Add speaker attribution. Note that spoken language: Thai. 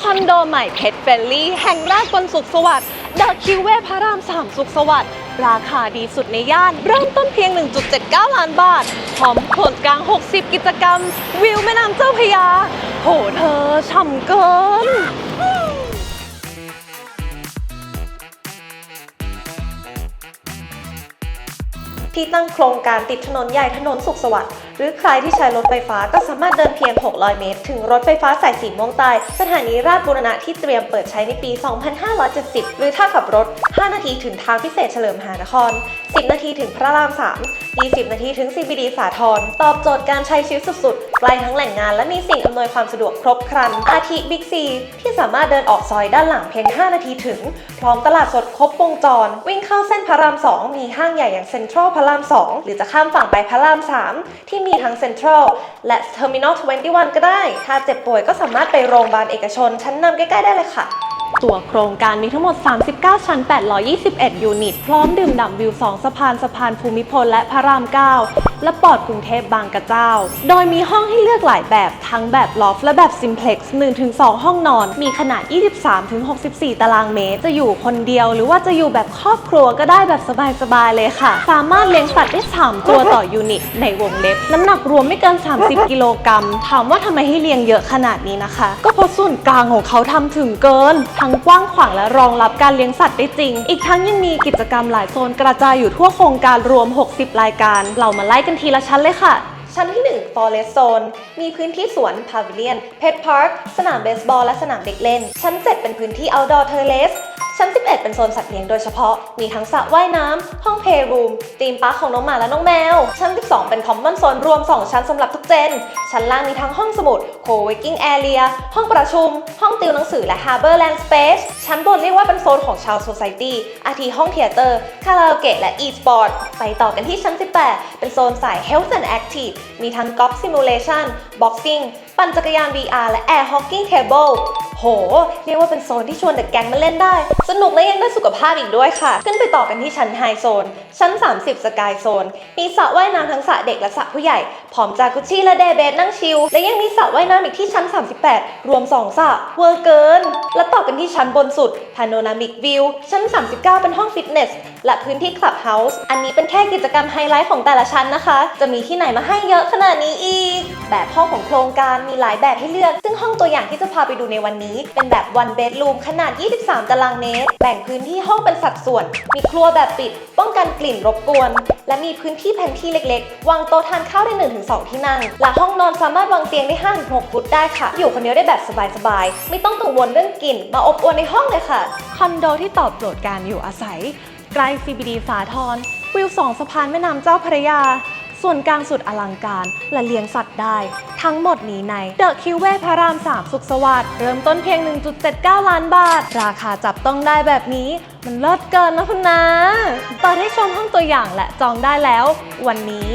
Speaker 1: คอนโดใหม่เพชรเฟลลี่แห่งแรกบนสุขสวัสดิ์เดอะคิวเวพระราม3สุขสวัสดิ์ราคาดีสุดในย่าน เริ่มต้นเพียง 1.79 ล้านบาทพร้อมผลกลาง 60 กิจกรรม วิวแม่น้ำเจ้าพระยา โหเธอฉ่ำเกินที่ตั้งโครงการติดถนนใหญ่ถนนสุขสวัสดิ์ หรือใครที่ใช้รถไฟฟ้าก็สามารถเดินเพียง 600 เมตร ถึงรถไฟฟ้าสายสีม่วงใต้สถานีราชบุรณะที่เตรียมเปิดใช้ในปี 2570 หรือถ้าขับรถ 5 นาทีถึงทางพิเศษเฉลิมหานคร 10 นาทีถึงพระราม 3 20 นาทีถึง CBD สาทรตอบโจทย์การใช้ชีวิตสุดๆใกล้ทั้งแหล่งงานและมีสิ่งอำนวยความสะดวกครบครัน อาทิบิ๊กซีที่สามารถเดินออกซอยด้านหลังเพียง 5 นาทีถึง พร้อมตลาดสดครบวงจร วิ่งเข้าเส้นพระราม 2 มีห้างใหญ่อย่างเซ็นทรัลพระราม 2 หรือจะข้ามฝั่งไปพระราม 3 ที่มีทั้งเซ็นทรัลและเทอร์มินอล21 ก็ได้ ถ้าเจ็บป่วยก็สามารถไปโรงพยาบาลเอกชน ชั้นนำใกล้ๆได้เลยค่ะ ตัวโครงการมีทั้งหมด 39 ชั้น 821 ยูนิต พร้อมดื่มด่ำวิว 2 สะพานสะพานภูมิพลและพระราม 9 และปอดกรุงเทพบางกระเจ้า โดยมีห้องให้เลือกหลายแบบทั้งแบบลอฟและแบบซิมเพล็กซ์1-2 ห้องนอน มีขนาด 23-64 ตารางเมตร จะอยู่คนเดียวหรือว่าจะอยู่แบบครอบครัวก็ได้แบบสบายๆเลยค่ะ สามารถเลี้ยงสัตว์ได้ 3 ตัวต่อยูนิต ในวงเล็บ น้ำหนักรวมไม่เกิน 30 กิโลกรัม ถามว่าทำไมให้เลี้ยงเยอะขนาดนี้นะคะ ก็เพราะส่วนกลางของเขาทำถึงเกิน ทั้งกว้างขวางและรองรับการเลี้ยงสัตว์ได้จริง อีกทั้งยังมีกิจกรรมหลายโซนกระจายอยู่ทั่วโครงการรวม 60 รายการ เรามาไล่กันทีละชั้นเลยค่ะ ชั้นที่ 1 Forest Zone มีพื้นที่สวนพาวิเลียน Pet Park สนามเบสบอล และสนามเด็กเล่น ชั้น 7 เป็นพื้นที่ Outdoor Terrace ชั้น 11 เป็นโซนสัตว์เลี้ยงโดยเฉพาะ มีทั้งสระว่ายน้ำ ห้องเพลย์รูม ตีมปาร์คของน้องหมาและน้องแมว ชั้น 12 เป็นคอมมอนโซนรวม 2 ชั้นสำหรับทุกเจน ชั้นล่างมีทั้งห้องสมุด Co-working Area ห้องประชุม ห้องติวหนังสือและ Harbor Land Space ชั้นบนเรียกว่าเป็นโซนของชาว Society อาทิห้องเทเตอร์ คาราโอเกะและ e-sport ไปต่อกันที่ชั้น 18 เป็นโซนสาย Health and Active มีทั้ง Golf Simulation Boxing ปั่นจักรยาน VR และ Air Hockey Table โห เรียกว่าเป็นโซนที่ชวนเด็กแก๊งมาเล่นได้ สนุกและยังได้สุขภาพอีกด้วยค่ะ ขึ้นไปต่อกันที่ชั้นไฮโซน ชั้น 30 สกายโซน มีสระว่ายน้ำทั้งสระเด็กและสระผู้ใหญ่ อมจากุชชี่และเดย์เบสนั่งชิล และยังมีสระว่ายน้ำอีกที่ชั้น 38 รวม 2สระเวอร์เกิน และต่อกันที่ชั้นบนสุด Panoramic View ชั้น 39 เป็นห้องฟิตเนส และพื้นที่คลับเฮาส์อันนี้เป็นแค่กิจกรรมไฮไลท์ของแต่ละชั้นนะคะ จะมีที่ไหนมาให้เยอะขนาดนี้อีก แบบห้องของโครงการมีหลายแบบให้เลือก ซึ่งห้องตัวอย่างที่จะพาไปดูในวันนี้ เป็นแบบ one bedroom ขนาด 23 ตารางเมตร แบ่งพื้นที่ห้องเป็นสัดส่วน มีครัวแบบปิด ป้องกันกลิ่นรบกวน และมีพื้นที่แผนที่เล็กๆ วางโต๊ะทานข้าวได้ 1-2 ที่นั่ง และห้องนอนสามารถวางเตียงได้5-6ฟุตได้ค่ะ อยู่คนเดียวได้แบบสบายๆ ไม่ต้องกังวลเรื่องกลิ่น มาอบอวลในห้องเลยค่ะ คอนโดที่ตอบโจทย์การอยู่อาศัย ใกล้ CBD สาทรวิวสองสะพานแม่น้ำเจ้าพระยา ส่วนกลางสุดอลังการและเลี้ยงสัตว์ได้ ทั้งหมดนี้ในเดอะคิวเวพระราม 3 สุขสวัสดิ์เริ่มต้นเพียง 1.79 ล้านบาท ราคาจับต้องได้แบบนี้ มันเลิศเกินนะคุณนะเปิดให้ชมห้องตัวอย่างและจองได้แล้ว วันนี้